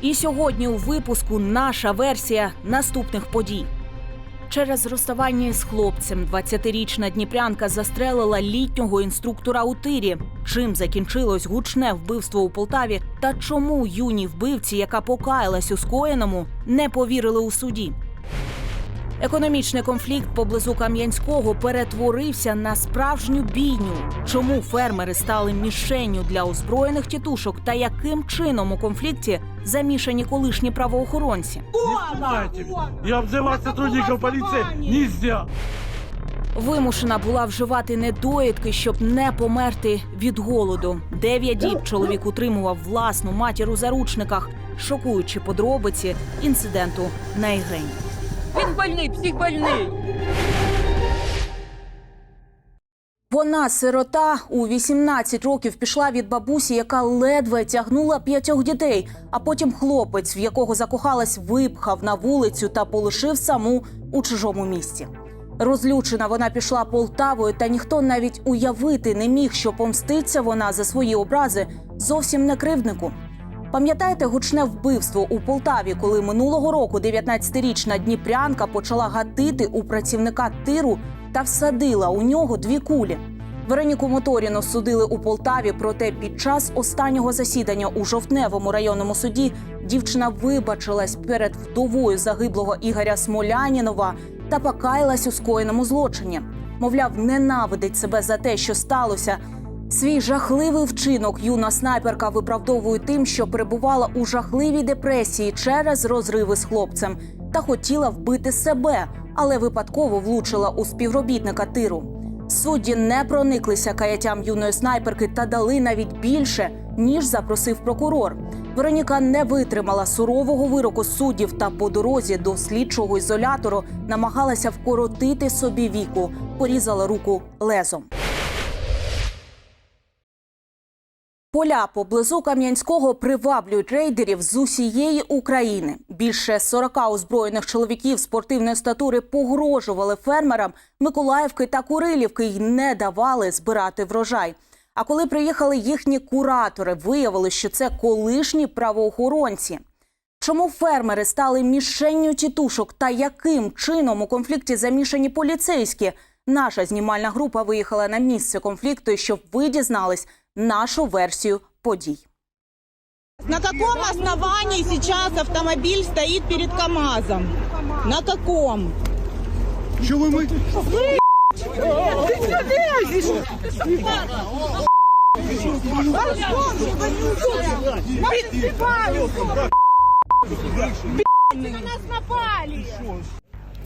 І сьогодні у випуску наша версія наступних подій. Через розставання з хлопцем 20-річна дніпрянка застрелила літнього інструктора у тирі. Чим закінчилось гучне вбивство у Полтаві та чому юній вбивці, яка покаялась у скоєному, не повірили у суді? Економічний конфлікт поблизу Кам'янського перетворився на справжню бійню. Чому фермери стали мішенню для озброєних тітушок та яким чином у конфлікті замішані колишні правоохоронці? Не снимайте. И обзывать сотрудников полиции нельзя. Вимушена була вживати недоїдки, щоб не померти від голоду. Дев'ять діб чоловік утримував власну матір у заручниках, шокуючи подробиці інциденту на Ігрені. Він больний, психбольний. Вона сирота у 18 років пішла від бабусі, яка ледве тягнула п'ятьох дітей. А потім хлопець, в якого закохалась, випхав на вулицю та полишив саму у чужому місті. Розлючена вона пішла Полтавою, та ніхто навіть уявити не міг, що помститься вона за свої образи зовсім не кривднику. Пам'ятаєте гучне вбивство у Полтаві, коли минулого року 19-річна дніпрянка почала гатити у працівника тиру та всадила у нього дві кулі. Вероніку Моторіну судили у Полтаві, проте під час останнього засідання у жовтневому районному суді дівчина вибачилась перед вдовою загиблого Ігоря Смолянінова та покаялась у скоєному злочині. Мовляв, ненавидить себе за те, що сталося. Свій жахливий вчинок юна снайперка виправдовує тим, що перебувала у жахливій депресії через розриви з хлопцем та хотіла вбити себе, але випадково влучила у співробітника тиру. Судді не прониклися каяттям юної снайперки та дали навіть більше, ніж запросив прокурор. Вероніка не витримала сурового вироку суддів та по дорозі до слідчого ізолятору намагалася вкоротити собі віку, порізала руку лезом. Поля поблизу Кам'янського приваблюють рейдерів з усієї України. Більше 40 озброєних чоловіків спортивної статури погрожували фермерам Миколаївки та Курилівки й не давали збирати врожай. А коли приїхали їхні куратори, виявили, що це колишні правоохоронці. Чому фермери стали мішенню тітушок та яким чином у конфлікті замішані поліцейські? Наша знімальна група виїхала на місце конфлікту, щоб ви дізнались нашу версію подій. На каком основании сейчас автомобиль стоит перед КАМАЗом? На каком? Чего вы мы?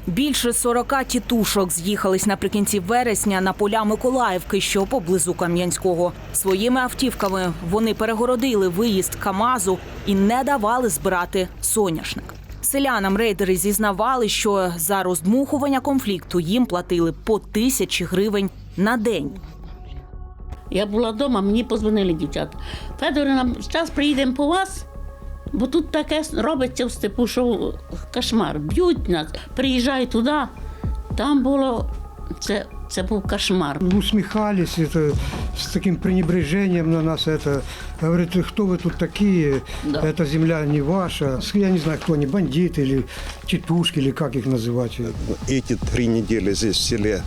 Більше 40 тітушок з'їхались наприкінці вересня на поля Миколаївки, що поблизу Кам'янського. Своїми автівками вони перегородили виїзд Камазу і не давали збирати соняшник. Селянам рейдери зізнавали, що за роздмухування конфлікту їм платили по тисячі гривень на день. Я була вдома, мені позвонили дівчата. Федорина, зараз приїдемо по вас, бо тут таке робиться в степу, що кошмар. Б'ють нас, приїжджай туди. Там було це, це був кошмар. усмехались это, с таким пренебрежением на нас. Это говорит, кто вы тут такие? Да. Эта земля не ваша. Я не знаю, кто они, бандиты или тетушки, или как их называть. эти три недели здесь в селе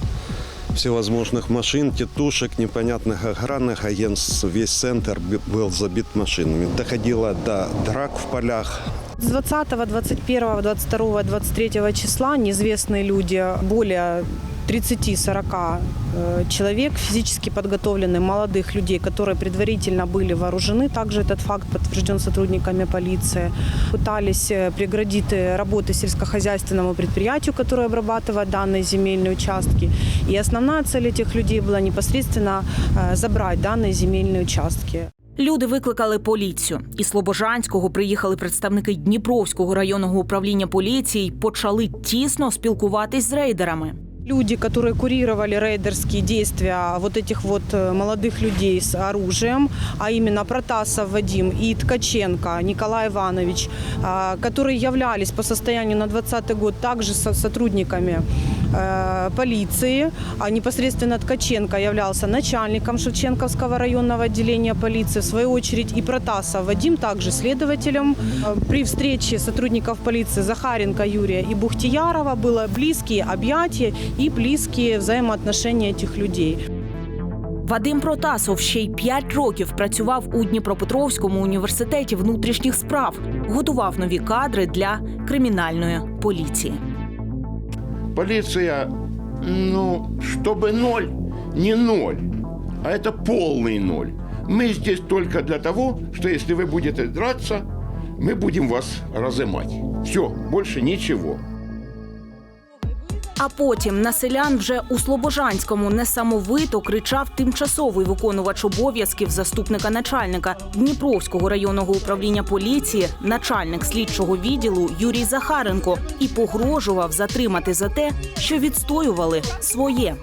всевозможных машин, тетушек, непонятных охранных агентств, весь центр б- был забит машинами. Доходило до драк в полях, С 20, 21, 22, 23 числа неизвестные люди, более 30-40 э, человек, физически подготовленных молодых людей, которые предварительно были вооружены. Также этот факт подтвержден сотрудниками полиции. Пытались э, преградить э, работы сельскохозяйственному предприятию, которое обрабатывает данные земельные участки. И основная цель этих людей была непосредственно э, забрать данные земельные участки. Люди викликали поліцію. Із Слобожанського приїхали представники Дніпровського районного управління поліції й почали тісно спілкуватись з рейдерами. Люди, которые курировали рейдерские действия вот этих вот э, молодых людей с оружием, а именно Протасов Вадим и Ткаченко Николай Иванович, а, которые являлись по состоянию на 2020 год также со сотрудниками э, полиции, а непосредственно Ткаченко являлся начальником Шевченковского районного отделения полиции, в свою очередь и Протасов Вадим также следователем. Э, При встрече сотрудников полиции Захаренко Юрия и Бухтиярова было близкие объятия и близкие взаимоотношения этих людей. Вадим Протасов ще й 5 років працював у Дніпропетровському університеті внутрішніх справ, готував нові кадри для кримінальної поліції. Полиция, ну, чтобы ноль, не ноль, а это полный ноль. Мы здесь только для того, что если вы будете драться, мы будем вас разымать. Все, больше ничего. А потім на селян вже у Слобожанському несамовито кричав тимчасовий виконувач обов'язків заступника начальника Дніпровського районного управління поліції, начальник слідчого відділу Юрій Захаренко, і погрожував затримати за те, що відстоювали своє.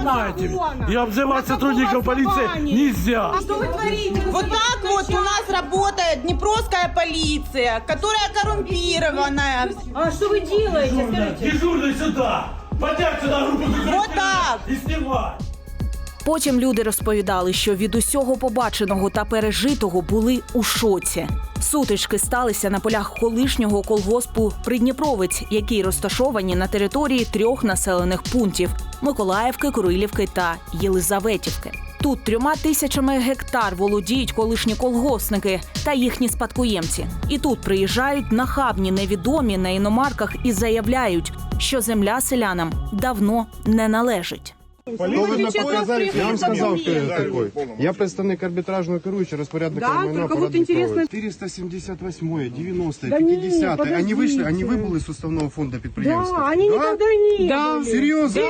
Знаете, и обзывать сотрудников полиции нельзя. Вот так вот у нас работает Днепровская полиция, которая коррумпированная. Дежурный сюда! Поднять сюда руку Вот так. и снимай! Потім люди розповідали, що від усього побаченого та пережитого були у шоці. Сутички сталися на полях колишнього колгоспу Придніпровець, які розташовані на території трьох населених пунктів Миколаївки, Курилівки та Єлизаветівки. Тут трьома тисячами гектар володіють колишні колгоспники та їхні спадкоємці. І тут приїжджають нахабні невідомі на іномарках і заявляють, що земля селянам давно не належить. Повинно показати, я вам сказав, хто я такий. Я представник арбітражного керуючого розпорядника Да, майна только вот порадник интересно- права. 478, 90, 50. Они вышли, они выбыли с уставного фонда підприємства. Да, они никогда не да? Серйозно?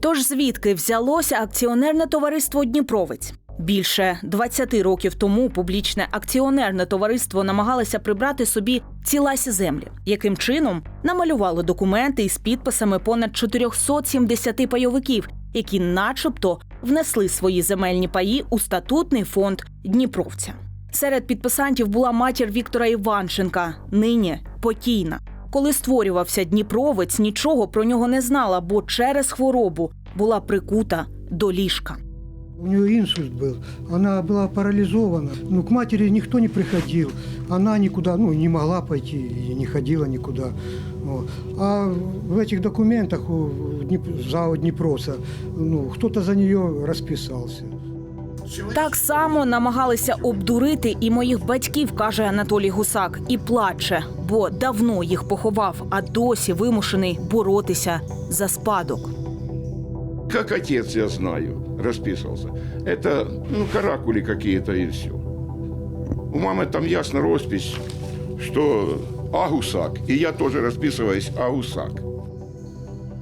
Тож звідки взялося акціонерне товариство Дніпровець? Більше 20 років тому публічне акціонерне товариство намагалося прибрати собі ціласі землі, яким чином намалювали документи із підписами понад 470 пайовиків, які, начебто, внесли свої земельні паї у статутний фонд Дніпровця. Серед підписантів була матір Віктора Іванченка, нині покійна. Коли створювався Дніпровець, нічого про нього не знала, бо через хворобу була прикута до ліжка. У нее инсульт был, она была парализована. Ну, к матери никто не приходил. Она никуда, ну, не могла пойти и не ходила никуда. Вот. А в этих документах у Днеп- ЗАО Днепроса, ну, кто-то за нее расписался. Так само намагалися обдурити і моїх батьків, каже Анатолій Гусак, і плаче, бо давно їх поховав, а досі вимушений боротися за спадок. Как отец, я знаю, расписывался. Это, ну, каракули какие-то и все. У мамы там ясно роспись, что Агусак. И я тоже расписываюсь Агусак.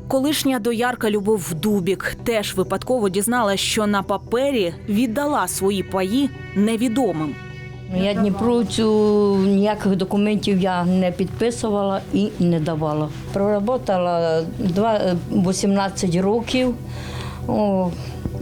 Колишня доярка Любов Дубік теж випадково дізналась, що на папері віддала свої паї невідомим. Я Дніпровцю ніяких документів я не підписувала і не давала. Проработала два- 18 років, О,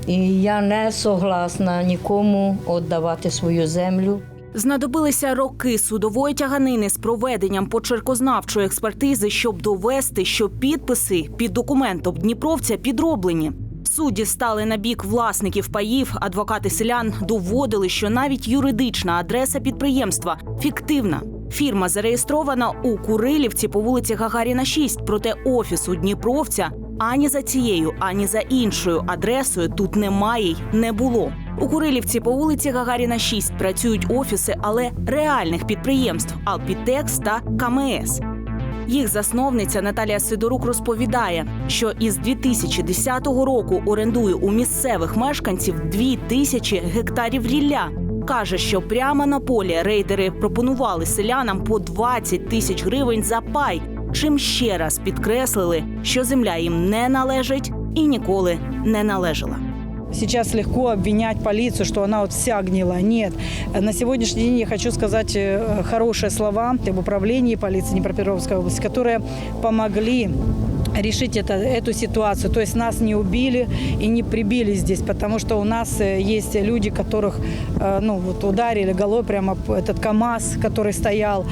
і я не согласна нікому віддавати свою землю. Знадобилися роки судової тяганини з проведенням почеркознавчої експертизи, щоб довести, що підписи під документом Дніпровця підроблені. Судді стали на бік власників паїв. Адвокати селян доводили, що навіть юридична адреса підприємства фіктивна. Фірма зареєстрована у Курилівці по вулиці Гагаріна 6, проте офісу Дніпровця ані за цією, ані за іншою адресою тут немає й не було. У Курилівці по вулиці Гагаріна 6 працюють офіси, але реальних підприємств Алпітекс та КМС. Їх засновниця Наталія Сидорук розповідає, що із 2010 року орендує у місцевих мешканців 2 тисячі гектарів рілля. Каже, що прямо на полі рейдери пропонували селянам по 20 тисяч гривень за пай, чим ще раз підкреслили, що земля їм не належить і ніколи не належала. Сейчас легко обвинять полицию, что она вот вся гнила. Нет. На сегодняшний день я хочу сказать э, хорошие слова об управлении полиции Днепропетровской области, которые помогли решить это, эту ситуацию. То есть нас не убили и не прибили здесь, потому что у нас э, есть люди, которых э, ну, вот ударили головой прямо об этот КАМАЗ, который стоял.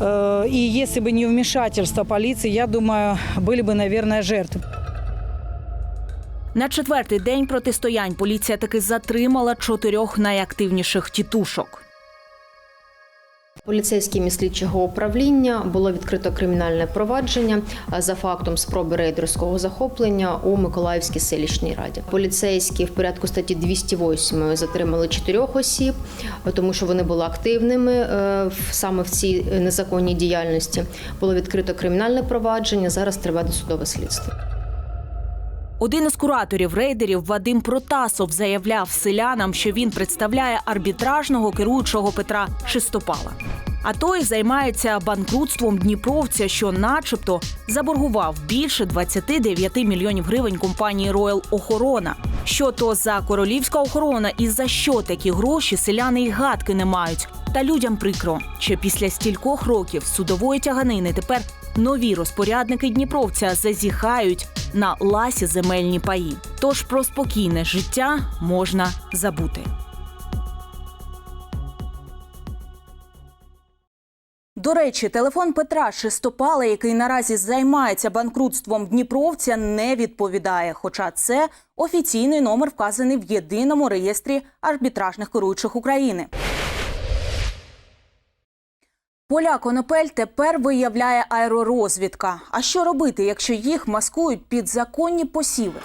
Э, И если бы не вмешательство полиции, я думаю, были бы, наверное, жертвы. На четвертий день протистоянь поліція таки затримала чотирьох найактивніших тітушок. Поліцейськими слідчого управління було відкрито кримінальне провадження за фактом спроби рейдерського захоплення у Миколаївській селищній раді. Поліцейські в порядку статті 208 затримали чотирьох осіб, тому що вони були активними е, саме в цій незаконній діяльності. Було відкрито кримінальне провадження. Зараз триває досудове слідство. Один із кураторів рейдерів Вадим Протасов заявляв селянам, що він представляє арбітражного керуючого Петра Шестопала. А той займається банкрутством Дніпровця, що, начебто, заборгував більше 29 мільйонів гривень компанії Роял Охорона. Що то за королівська охорона і за що такі гроші селяни й гадки не мають. Та людям прикро, що після стількох років судової тяганини тепер нові розпорядники Дніпровця зазіхають на ласі земельні паї. Тож про спокійне життя можна забути. До речі, телефон Петра Шестопала, який наразі займається банкрутством Дніпровця, не відповідає. Хоча це офіційний номер вказаний в єдиному реєстрі арбітражних керуючих України. Поля конопель тепер виявляє аеророзвідка. А що робити, якщо їх маскують під законні посіви?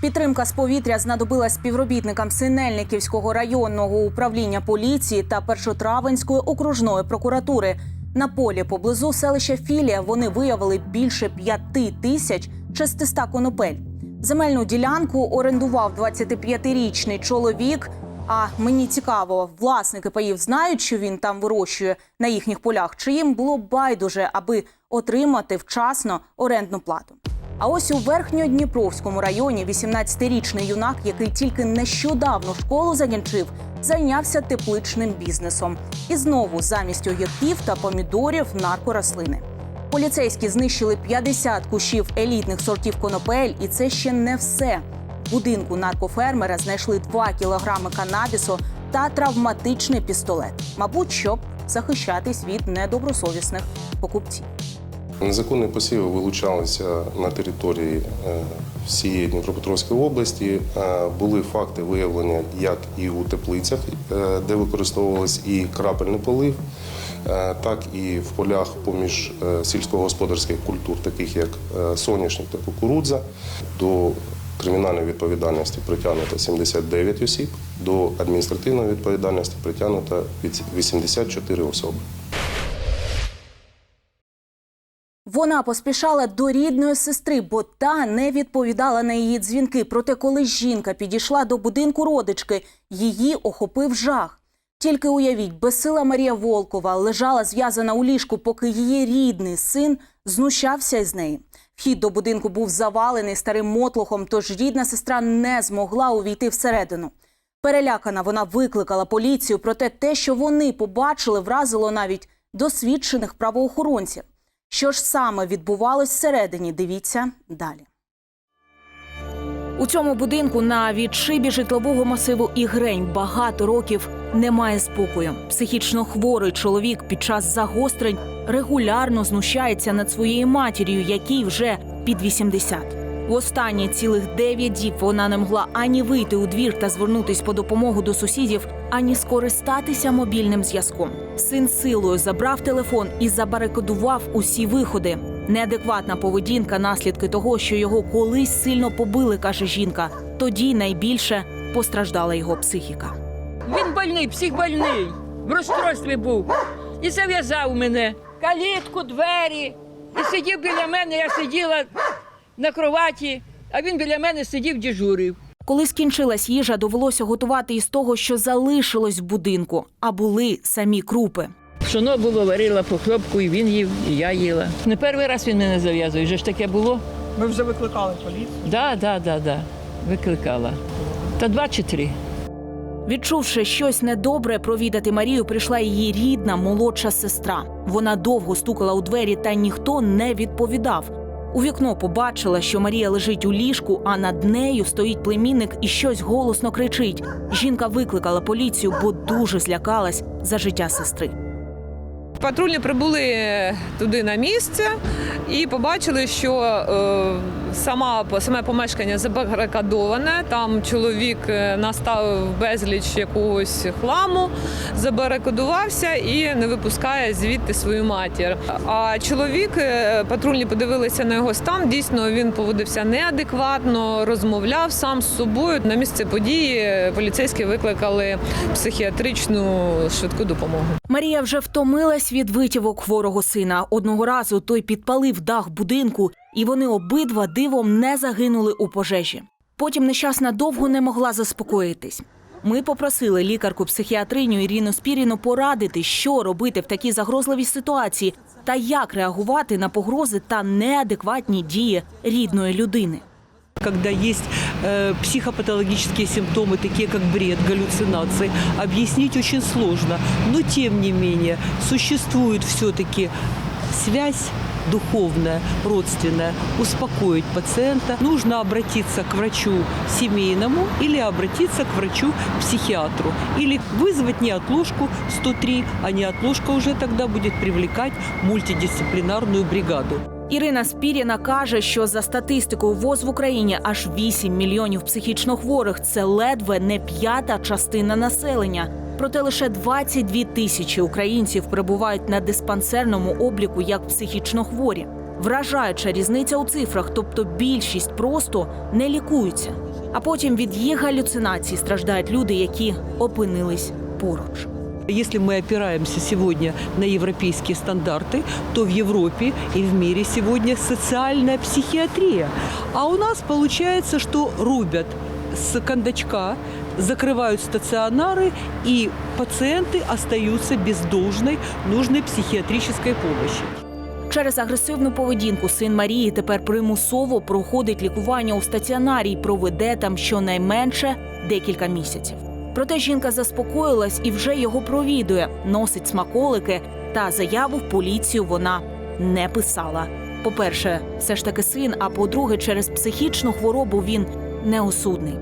Підтримка з повітря знадобилась співробітникам Синельниківського районного управління поліції та Першотравенської окружної прокуратури. На полі поблизу селища Філія вони виявили більше п'яти тисяч 600 конопель. Земельну ділянку орендував 25-річний чоловік. А мені цікаво, власники паїв знають, що він там вирощує на їхніх полях, чи їм було байдуже, аби отримати вчасно орендну плату. А ось у верхньодніпровському районі 18-річний юнак, який тільки нещодавно школу закінчив, зайнявся тепличним бізнесом. І знову замість огірків та помідорів наркорослини. Поліцейські знищили 50 кущів елітних сортів конопель, і це ще не все. Будинку наркофермера знайшли 2 кілограми канабісу та травматичний пістолет. Мабуть, щоб захищатись від недобросовісних покупців. Незаконні посіви вилучалися на території е, всієї Дніпропетровської області. Е, Були факти виявлення як і у теплицях, е, де використовувались і крапельний полив, так і в полях поміж сільськогосподарських культур, таких як соняшник та кукурудза. До кримінальної відповідальності притягнуто 79 осіб, до адміністративної відповідальності притягнуто від 84 особи. Вона поспішала до рідної сестри, бо та не відповідала на її дзвінки. Проте, коли жінка підійшла до будинку родички, її охопив жах. Тільки уявіть, безсила Марія Волкова лежала зв'язана у ліжку, поки її рідний син знущався із неї. Вхід до будинку був завалений старим мотлохом, тож рідна сестра не змогла увійти всередину. Перелякана вона викликала поліцію, проте те, що вони побачили, вразило навіть досвідчених правоохоронців. Що ж саме відбувалось всередині, дивіться далі. У цьому будинку на відшибі житлового масиву Ігрень багато років немає спокою. Психічно хворий чоловік під час загострень регулярно знущається над своєю матір'ю, якій вже під 80. В останні цілих дев'ять діб вона не могла ані вийти у двір та звернутись по допомогу до сусідів, ані скористатися мобільним зв'язком. Син силою забрав телефон і забарикадував усі виходи. Неадекватна поведінка, наслідки того, що його колись сильно побили, каже жінка. Тоді найбільше постраждала його психіка. Він больний, психбольний, в розстройстві був. І зав'язав мене. Калітку, двері. І сидів біля мене, я сиділа на кроваті, а він біля мене сидів дежурив. Коли скінчилась їжа, довелося готувати із того, що залишилось в будинку, а були самі крупи. Пшоно було, варила по хлопку, і він їв, і я їла. Не перший раз він мене зав'язує, вже ж таке було. Ми вже викликали поліцію. Да, да, да, да. Викликала. Та два чи три. Відчувши щось недобре, провідати Марію прийшла її рідна молодша сестра. Вона довго стукала у двері, та ніхто не відповідав. У вікно побачила, що Марія лежить у ліжку, а над нею стоїть племінник і щось голосно кричить. Жінка викликала поліцію, бо дуже злякалась за життя сестри. Патрульні прибули туди на місце і побачили, що е, сама саме помешкання забарикадоване. Там чоловік е, наставив безліч якогось хламу, забарикадувався і не випускає звідти свою матір. А чоловік е, патрульні подивилися на його стан. Дійсно, він поводився неадекватно, розмовляв сам з собою. На місце події поліцейські викликали психіатричну швидку допомогу. Марія вже втомилась від витівок хворого сина. Одного разу той підпалив дах будинку, і вони обидва дивом не загинули у пожежі. Потім нещасна довго не могла заспокоїтись. Ми попросили лікарку-психіатриню Ірину Спіріну порадити, що робити в такій загрозливій ситуації та як реагувати на погрози та неадекватні дії рідної людини. Когда есть э, психопатологические симптомы, такие как бред, галлюцинации, объяснить очень сложно. Но тем не менее существует все-таки связь духовная, родственная, успокоить пациента. Нужно обратиться к врачу семейному или обратиться к врачу-психиатру. Или вызвать неотложку 103, а неотложка уже тогда будет привлекать мультидисциплинарную бригаду. Ірина Спіріна каже, що за статистикою ВОЗ в Україні аж 8 мільйонів психічно хворих. Це ледве не п'ята частина населення. Проте лише 22 тисячі українців перебувають на диспансерному обліку як психічно хворі. Вражаюча різниця у цифрах, тобто більшість просто не лікуються. А потім від їх галюцинацій страждають люди, які опинились поруч. Если мы опираемся сегодня на европейские стандарты, то в Европе и в мире сегодня социальная психиатрия. А у нас получается, что рубят с кондачка, закрывают стационары, и пациенты остаются без должной, нужной психиатрической помощи. Через агресивну поведінку син Марії тепер примусово проходить лікування у стаціонарі й проведе там щонайменше декілька місяців. Проте жінка заспокоїлась і вже його провідує, носить смаколики, та заяву в поліцію вона не писала. По-перше, все ж таки син, а по-друге, через психічну хворобу він неосудний.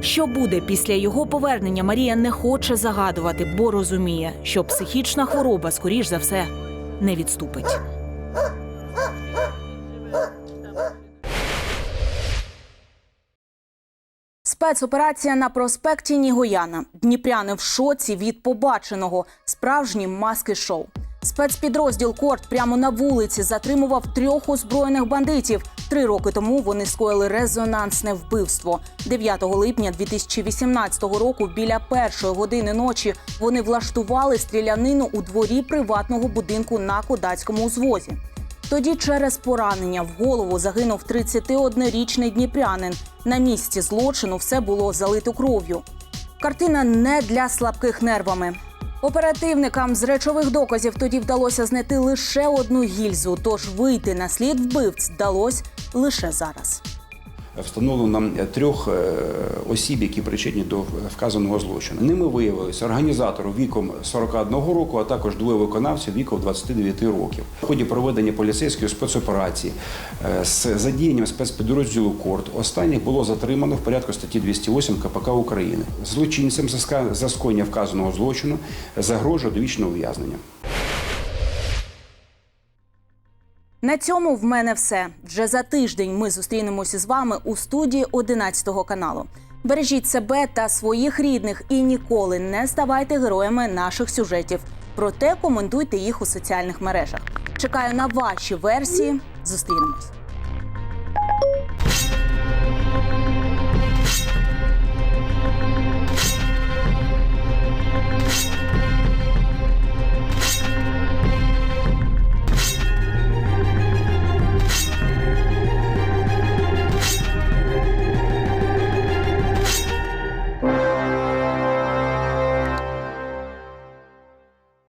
Що буде після його повернення, Марія не хоче загадувати, бо розуміє, що психічна хвороба, скоріш за все, не відступить. Спецоперація на проспекті Нігояна. Дніпряни в шоці від побаченого. Справжні маски-шоу. Спецпідрозділ Корт прямо на вулиці затримував трьох озброєних бандитів. Три роки тому вони скоїли резонансне вбивство. 9 липня 2018 року, біля першої години ночі, вони влаштували стрілянину у дворі приватного будинку на Кодацькому узвозі. Тоді через поранення в голову загинув 31-річний дніпрянин. На місці злочину все було залито кров'ю. Картина не для слабких нервами. Оперативникам з речових доказів тоді вдалося знайти лише одну гільзу, тож вийти на слід вбивць вдалося лише зараз. Встановлено трьох е, осіб, які причетні до вказаного злочину. Ними виявилися організатор віком 41 року, а також двоє виконавців віком 29 років. В ході проведення поліцейської спецоперації е, з задіянням спецпідрозділу КОРТ останніх було затримано в порядку статті 208 КПК України. Злочинцям за скоєння вказаного злочину загрожує довічне ув'язнення. На цьому в мене все. Вже за тиждень ми зустрінемося з вами у студії 11 каналу. Бережіть себе та своїх рідних і ніколи не ставайте героями наших сюжетів. Проте коментуйте їх у соціальних мережах. Чекаю на ваші версії. Зустрінемось.